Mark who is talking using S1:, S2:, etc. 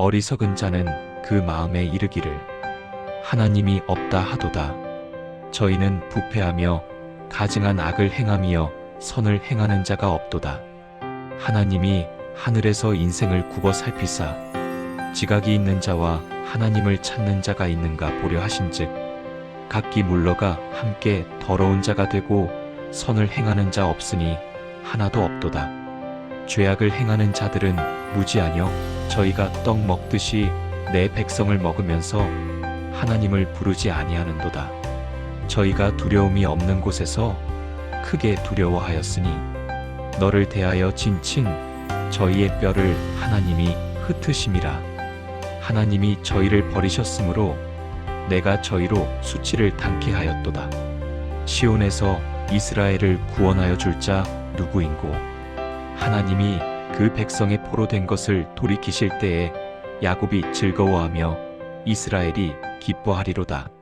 S1: 어리석은 자는 그 마음에 이르기를 하나님이 없다 하도다. 저희는 부패하며 가증한 악을 행하며 선을 행하는 자가 없도다. 하나님이 하늘에서 인생을 굽어 살피사 지각이 있는 자와 하나님을 찾는 자가 있는가 보려 하신즉 각기 물러가 함께 더러운 자가 되고 선을 행하는 자 없으니 하나도 없도다. 죄악을 행하는 자들은 무지하며 저희가 떡 먹듯이 내 백성을 먹으면서 하나님을 부르지 아니하는도다. 저희가 두려움이 없는 곳에서 크게 두려워하였으니 너를 대하여 진친 저희의 뼈를 하나님이 흩으심이라. 하나님이 저희를 버리셨으므로 내가 저희로 수치를 당케 하였도다. 시온에서 이스라엘을 구원하여 줄 자 누구인고 하나님이 그 백성의 포로 된 것을 돌이키실 때에 야곱이 즐거워하며 이스라엘이 기뻐하리로다.